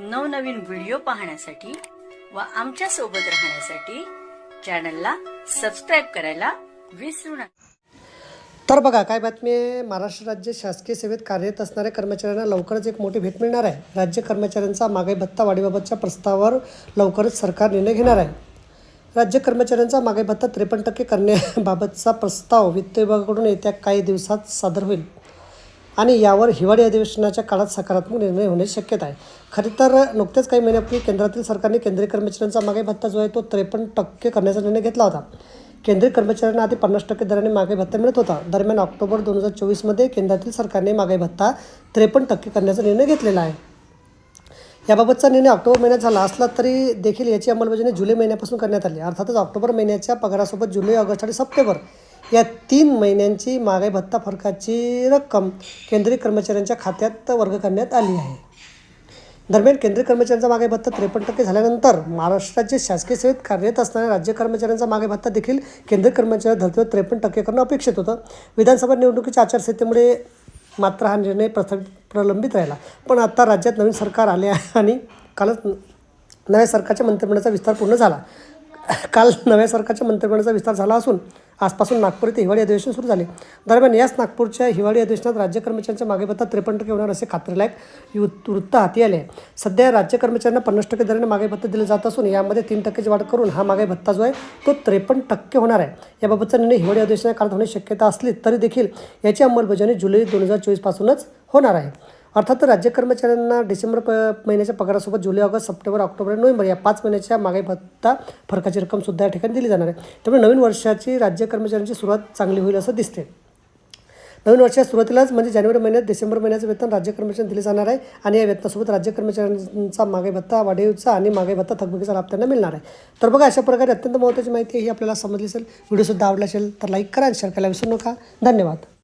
नवनवीन व्हिडिओ पाहण्यासाठी व आमच्यासोबत राहण्यासाठी चॅनलला सबस्क्राईब करायला विसरू नका. तर बघा काय बातमी आहे? महाराष्ट्र राज्य शासकीय सेवेत कार्यरत असणाऱ्या कर्मचाऱ्यांना लवकरच एक मोठी भेट मिळणार आहे. राज्य कर्मचाऱ्यांचा मागाई भत्ता वाढीबाबतच्या प्रस्तावावर लवकरच सरकार निर्णय घेणार आहे. राज्य कर्मचाऱ्यांचा मागाई भत्ता त्रेपन्न टक्के करण्याबाबतचा प्रस्ताव वित्त विभागाकडून येत्या काही दिवसात सादर होईल. आणि यावर हिवाळी अधिवेशनाच्या काळात सकारात्मक निर्णय होण्याची शक्यता आहे. खरे तर नुकतेच काही महिन्यापूर्वी केंद्रातील सरकारने केंद्रीय कर्मचाऱ्यांचा मागाई भत्ता जो आहे तो त्रेपन्न टक्के करण्याचा निर्णय घेतला होता. केंद्रीय कर्मचाऱ्यांना आधी पन्नास टक्के दराने मागे भत्ता मिळत होता. दरम्यान ऑक्टोबर दोन हजार चोवीसमध्ये केंद्रातील सरकारने मागाई भत्ता त्रेपन्न टक्के करण्याचा निर्णय घेतलेला आहे. याबाबतचा निर्णय ऑक्टोबर महिन्यात झाला असला तरी देखील याची अंमलबजावणी जुलै महिन्यापासून करण्यात आली. अर्थातच ऑक्टोबर महिन्याच्या पगारासोबत जुलै ऑगस्ट आणि सप्टेंबर या तीन महिन्यांची महागाई भत्ता फरकाची रक्कम केंद्रीय कर्मचाऱ्यांच्या खात्यात वर्ग करण्यात आली आहे. दरम्यान केंद्रीय कर्मचाऱ्यांचा मागे भत्ता त्रेपन्न टक्के झाल्यानंतर महाराष्ट्राचे शासकीय सेवेत कार्यरत असणाऱ्या राज्य कर्मचाऱ्यांचा मागे भत्ता देखील केंद्रीय कर्मचारी धर्तीवर त्रेपन्न टक्के करणं अपेक्षित होतं. विधानसभा निवडणुकीच्या आचारसंहितेमुळे मात्र हा निर्णय प्रस्तावित प्रलंबित राहिला. पण आता राज्यात नवीन सरकार आले आहे आणि कालच नव्या सरकारच्या मंत्रिमंडळाचा विस्तार पूर्ण झाला. काल नव्या सरकारच्या मंत्रिमंडळाचा विस्तार झाला असून आजपासून नागपूर येथे हिवाळी अधिवेशन सुरू झाले. दरम्यान याच नागपूरच्या हिवाळी अधिवेशनात राज्य कर्मचाऱ्यांच्या मागे भत्ता त्रेपन्न टक्के होणार असे खात्रीलायक वृत्त वृत्त हाती आले. आहे सध्या राज्य कर्मचाऱ्यांना पन्नास टक्के दराने मागे भत्ता दिले जात असून यामध्ये तीन टक्क्याची वाढ करून हा मागे भत्ता जो आहे तो त्रेपन्न टक्के होणार आहे. याबाबतचा निर्णय हिवाळी अधिवेशनाच्या काळात होण्याची शक्यता असली तरी देखील याची अंमलबजावणी जुलै दोन हजार चोवीसपासूनच होणार आहे. अर्थात राज्य कर्मचाऱ्यांना डिसेंबर प महिन्याच्या पगारासोबत जुलै ऑगस्ट सप्टेंबर ऑक्टोबर नोव्हेंबर या पाच महिन्याच्या मागे भत्ता फरकाची रक्कम सुद्धा या ठिकाणी दिली जाणार आहे. त्यामुळे नवीन वर्षाची राज्य कर्मचाऱ्यांची सुरुवात चांगली होईल असं दिसते नवीन वर्षाच्या सुरुवातीलाच म्हणजे जानेवारी महिन्यात डिसेंबर महिन्याचं वेतन राज्य कर्मचाऱ्यांना दिले जाणार आहे आणि या वेतनासोबत राज्य कर्मचाऱ्यांचा मागे भत्ता वाढीवचा आणि मागे भत्ता थकबकीचा लाभ त्यांना मिळणार आहे. तर बघा अशा प्रकारे अत्यंत महत्त्वाची माहिती ही आपल्याला समजली असेल व्हिडिओसुद्धा आवडला असेल तर लाईक करा आणि शेअर करायला विसरू नका. धन्यवाद.